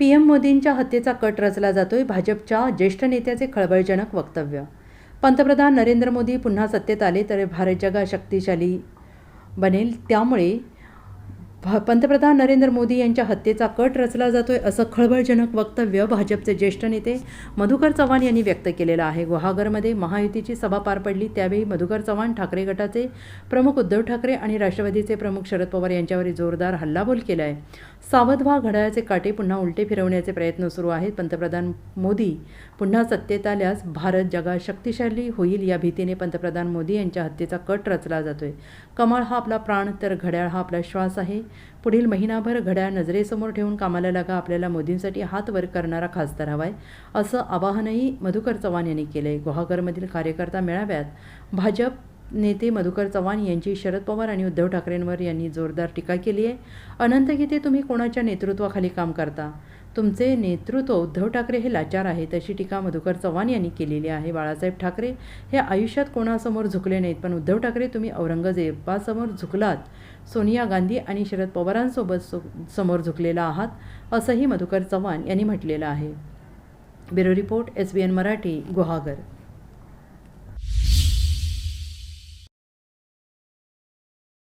P M मोदींच्या हत्येचा cut रचला जातोय भाजपच्या ज्येष्ठ नेत्याचे खळबळजनक वक्तव्य. पंतप्रधान नरेंद्र मोदी पुन्हा सत्तेत आले तर भारत जगा शक्तिशाली बनेल. त्यामुळे भा पंतप्रधान नरेंद्र मोदी यांच्या हत्येचा कट रचला जातोय असं खळबळजनक वक्तव्य भाजपचे ज्येष्ठ नेते मधुकर चव्हाण यांनी व्यक्त केलेलं आहे. गुहागरमध्ये महायुतीची सभा पार पडली त्यावेळी मधुकर चव्हाण ठाकरे गटाचे प्रमुख उद्धव ठाकरे आणि राष्ट्रवादीचे प्रमुख शरद पवार यांच्यावर जोरदार हल्लाबोल केला आहे सावध व्हा घड्याळाचे काटे पुन्हा उलटे फिरवण्याचे प्रयत्न सुरू आहेत. पंतप्रधान मोदी पुन्हा सत्तेत आल्यास भारत जगात शक्तिशाली होईल या भीतीने पंतप्रधान मोदी यांच्या हत्येचा कट रचला जातोय. कमळ हा आपला प्राण तर घड्याळ हा आपला श्वास आहे. पुढील महिनाभर घड्याळ नजरेसमोर ठेवून कामाला लागा आपल्याला मोदींसाठी हात वर करणारा खासदार हवाय असं आवाहनही मधुकर चव्हाण यांनी केलं आहे गुहागरमधील कार्यकर्ता मेळाव्यात भाजप नेते मधुकर चव्हाण यांची शरद पवार आणि उद्धव ठाकरेंवर यांनी जोरदार टीका केली आहे. अनंत गीते तुम्ही कोणाच्या नेतृत्वाखाली काम करता? तुमचे नेतृत्व उद्धव ठाकरे हे लाचार आहे तशी टीका मधुकर चव्हाण यांनी केलेली आहे. बाळासाहेब ठाकरे हे आयुष्यात कोणासमोर झुकले नाहीत पण उद्धव ठाकरे तुम्ही औरंगजेबासमोर झुकलात. सोनिया गांधी आणि शरद पवारांसोबत सो समोर झुकलेला आहात असंही मधुकर चव्हाण यांनी म्हटलेलं आहे. Bureau report S B N Marathi Guhagar.